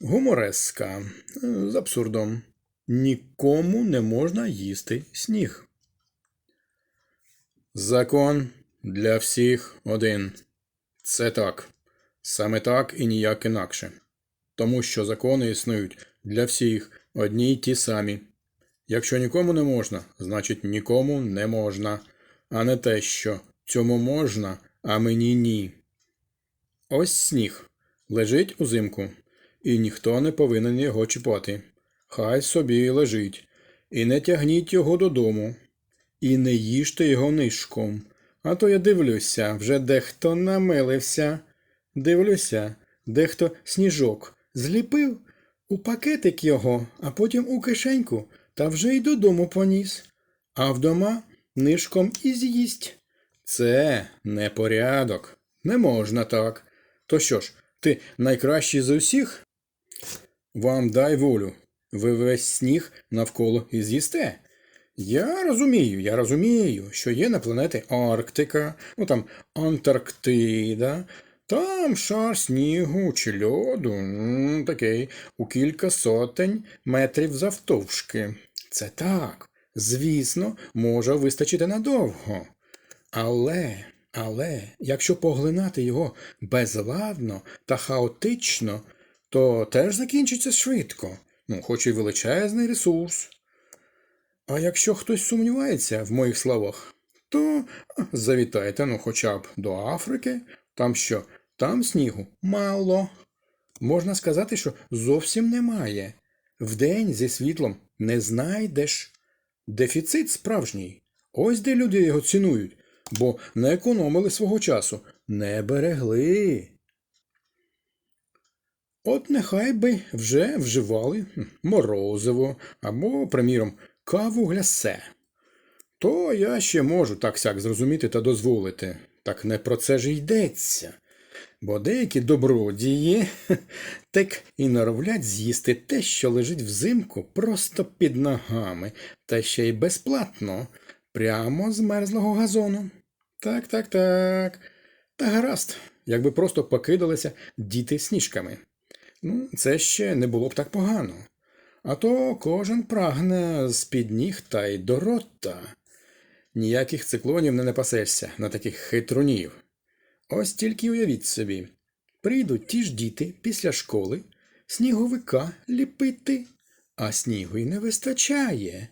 Гумореска з абсурдом. Нікому не можна їсти сніг. Закон для всіх один. Це так. Саме так і ніяк інакше. Тому що закони існують для всіх одні й ті самі. Якщо нікому не можна, значить нікому не можна, а не те, що цьому можна, а мені ні. Ось сніг лежить узимку, і ніхто не повинен його чіпати. Хай собі лежить, і не тягніть його додому, і не їжте його нишком. А то я дивлюся, вже дехто намилився. Дивлюся, дехто сніжок зліпив у пакетик його, а потім у кишеньку, та вже й додому поніс. А вдома нишком і з'їсть. Це непорядок. Не можна так. То що ж, ти найкращий з усіх? Вам дай волю. Ви весь сніг навколо і з'їсте. Я розумію, я розумію, що є на планеті Арктика, ну там Антарктида, там шар снігу чи льоду, м, такий, у кілька сотень метрів завтовшки. Це так, звісно, може вистачити надовго. Але, але, якщо поглинати його безладно та хаотично, то теж закінчиться швидко, ну, хоч і величезний ресурс. А якщо хтось сумнівається в моїх словах, то завітайте ну хоча б до Африки, там що, там снігу мало. Можна сказати, що зовсім немає. Вдень зі світлом не знайдеш. Дефіцит справжній. Ось де люди його цінують, бо не економили свого часу, не берегли. От нехай би вже вживали морозиво або, приміром, каву глясе. То я ще можу так сяк зрозуміти та дозволити. Так не про це ж йдеться. Бо деякі добродії так і норовлять з'їсти те, що лежить взимку просто під ногами, та ще й безплатно, прямо з мерзлого газону. Так, так, так. Та гаразд, якби просто покидалися діти сніжками. Ну, це ще не було б так погано. А то кожен прагне з-під ніг та й до рота. Ніяких циклонів не напасешся на таких хитрунів. Ось тільки уявіть собі. Прийдуть ті ж діти після школи сніговика ліпити, а снігу й не вистачає.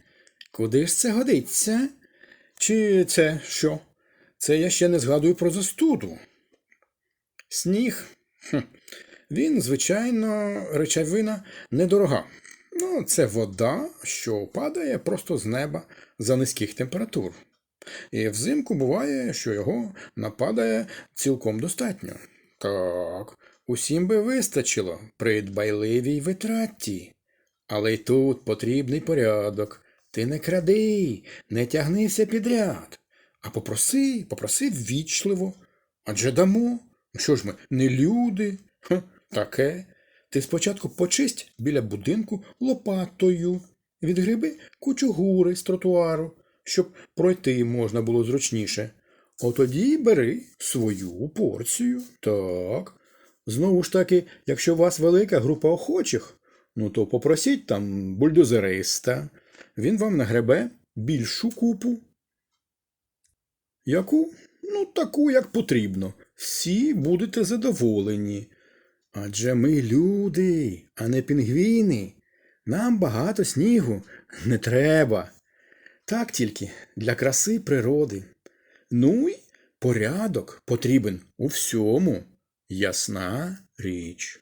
Куди ж це годиться? Чи це що? Це я ще не згадую про застуду. Сніг. Хм. Він, звичайно, речовина недорога. Ну, це вода, що падає просто з неба за низьких температур. І взимку буває, що його нападає цілком достатньо. Так, усім би вистачило при дбайливій витраті. Але й тут потрібний порядок. Ти не кради, не тягнися підряд, а попроси, попроси ввічливо. Адже дамо. Ну Що ж ми, не люди? Ха, таке. Ти спочатку почисть біля будинку лопатою, відгриби кучугури з тротуару, щоб пройти можна було зручніше. Отоді бери свою порцію. Так. Знову ж таки, якщо у вас велика група охочих, ну то попросіть там бульдозериста. Він вам нагребе більшу купу. Яку? Ну, таку, як потрібно. Всі будете задоволені. Адже ми люди, а не пінгвіни. Нам багато снігу не треба. Так тільки для краси природи. Ну й порядок потрібен у всьому. Ясна річ.